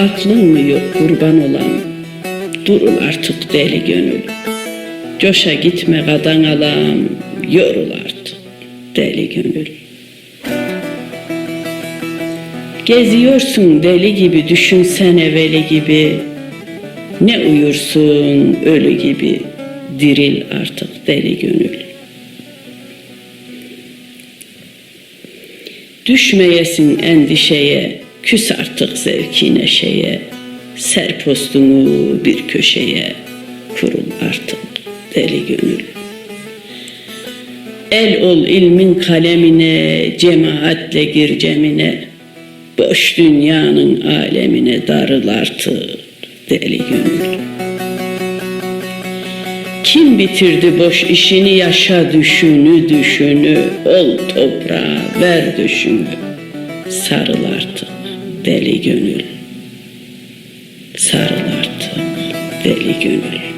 aklın mı yok kurban olan? Durul artık deli gönül. Coşa gitme kadan alam, yorul artık deli gönül. Geziyorsun deli gibi, düşünsene veli gibi. Ne uyursun ölü gibi, diril artık deli gönül. Düşmeyesin endişeye, küs artık zevki neşeye. Ser postunu bir köşeye, kurul artık deli gönül. El ol ilmin kalemine, cemaatle gir cemine. Boş dünyanın alemine darıl artık deli gönül. Kim bitirdi boş işini yaşa düşünü düşünü ol toprağa ver düşünü sarıl artık deli gönül sarıl artık deli gönül